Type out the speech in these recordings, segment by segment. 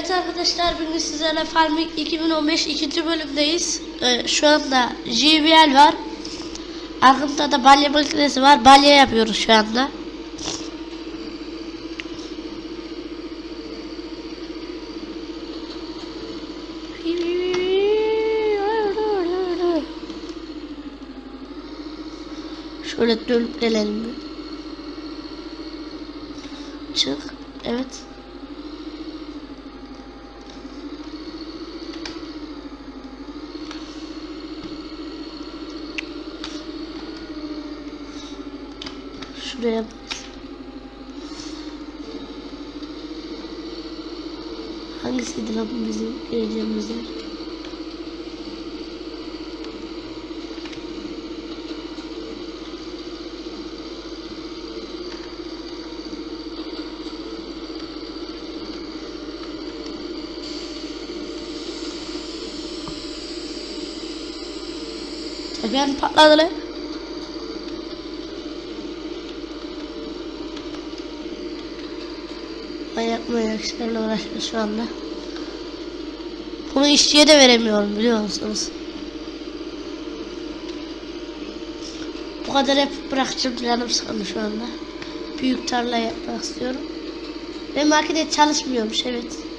Evet arkadaşlar bugün sizlerle Farming 2015 ikinci bölümdeyiz. Ee, şu anda JBL var. Arkamda da balya makinesi var. Balya yapıyoruz şu anda. Şöyle dönüp gelelim. Çık. Evet. Şuraya. Hangisiydi lan bizim geleceğimiz yer? Teker patladı lan. Manyak işlerle uğraşıyor şu anda. Bunu işçiye de veremiyorum biliyor musunuz? Bu kadar hep bırakacağım canım sıkıldı şu anda. Büyük tarla yapmak istiyorum. Ve makine çalışmıyormuş evet.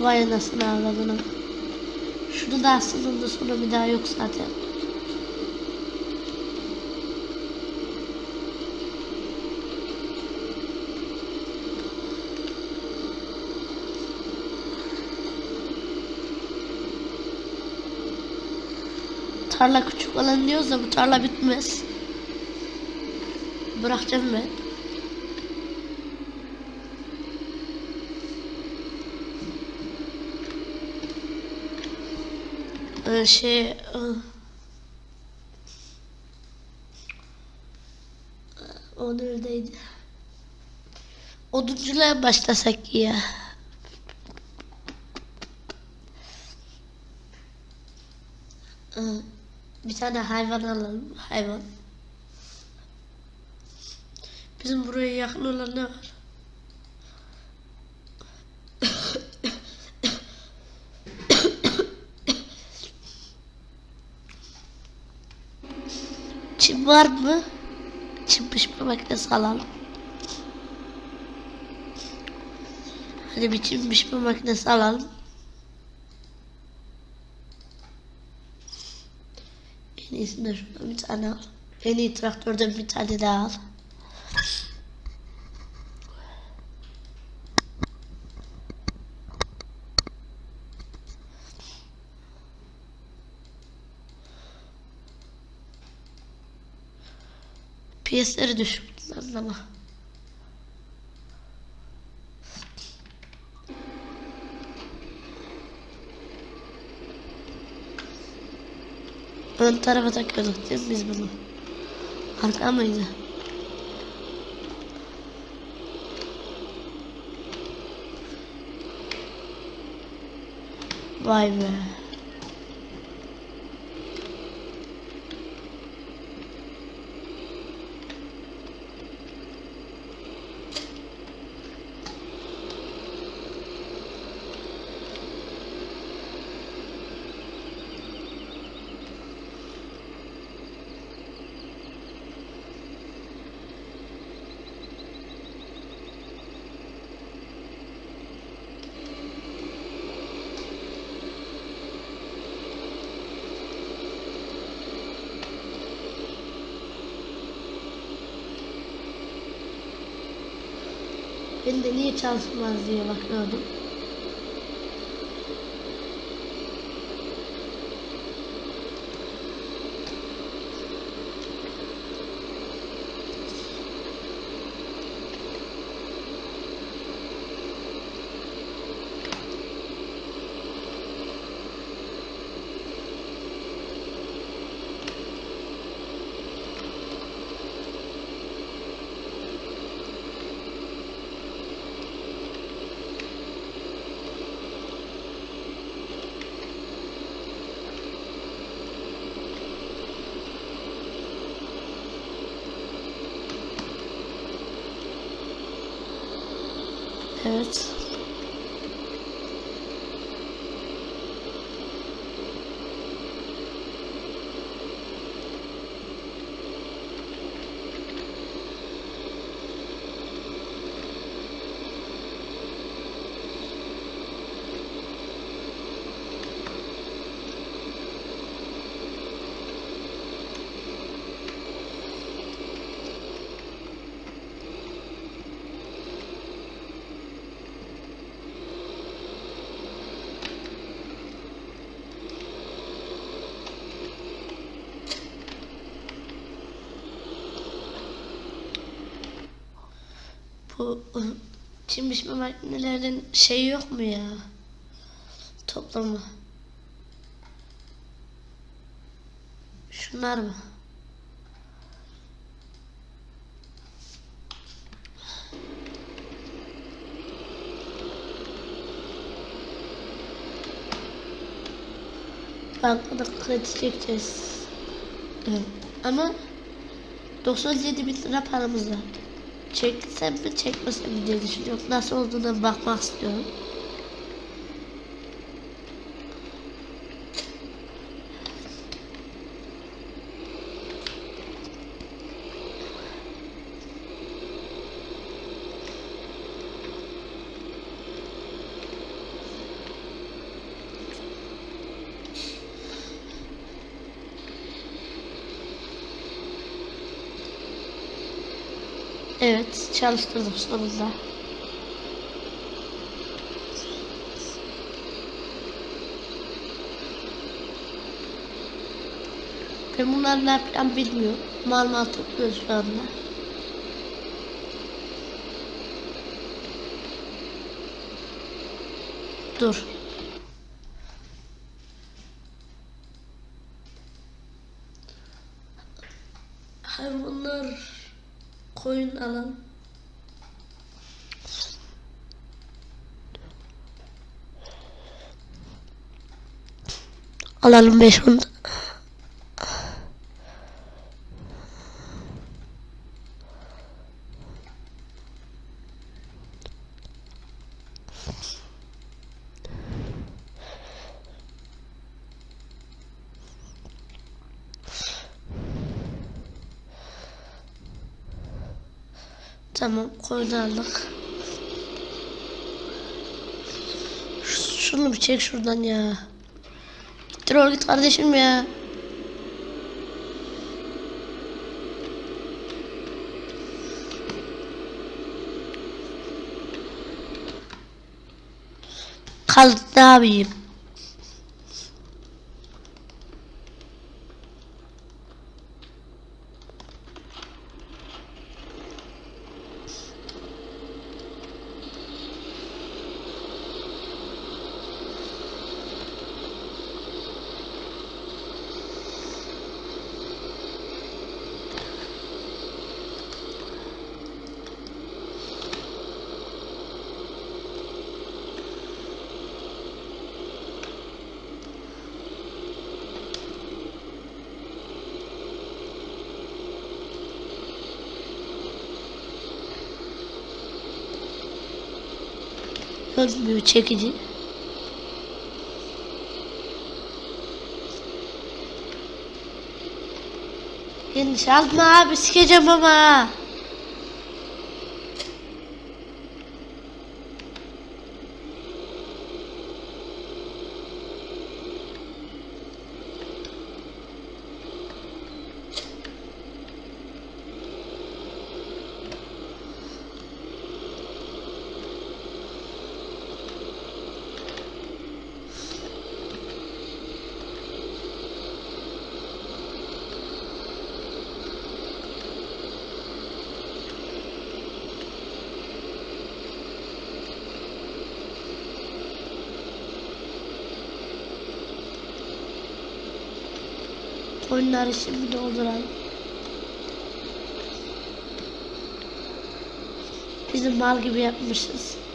Vay anasını ağladığına. Şunu da aslında sonra bir daha yok zaten. Tarla küçük olan diyoruz da bu tarla bitmez. Bırakacağım ben. Ee, şey ıı, o neredeydi? Odunculuğa başlasak ya. Ee, Bir tane hayvan alalım. Hayvan. Bizim buraya yakın olan ne var? Çim var mı? Çim pişme makinesi alalım. Hadi bir çim pişme makinesi alalım. En iyisini de şuradan bir tane al. En iyi traktörden bir tane daha al. Piyesleri düşük ama. Ön tarafa takıyorduk değil mi biz bunu? Arka mıydı? Vay be. Ben de niye çalışmaz diye bakıyordum. Evet. Bu çim biçme makinelerin şeyi yok mu ya? Toplamı. Şunlar mı? Bankada kredi çekeceğiz. Evet. Ama 97 bin lira paramız var. Çeksem mi çekmesem mi diye düşünüyorum. Nasıl olduğuna bakmak istiyorum. Evet, çalıştırdım sonunda. Ben bunları ne yapacağım bilmiyorum. Mal mal topluyoruz şu anda. Dur. Alalım. Alalım 5 10. Tamam. Ş- Şunu bir çek şuradan ya. Ol git kardeşim ya. Kal ne? Ölmüyor çekici. Yanlış alma abi sikeceğim ama. Oyunları şimdi dolduralım. Bizim mal gibi yapmışız.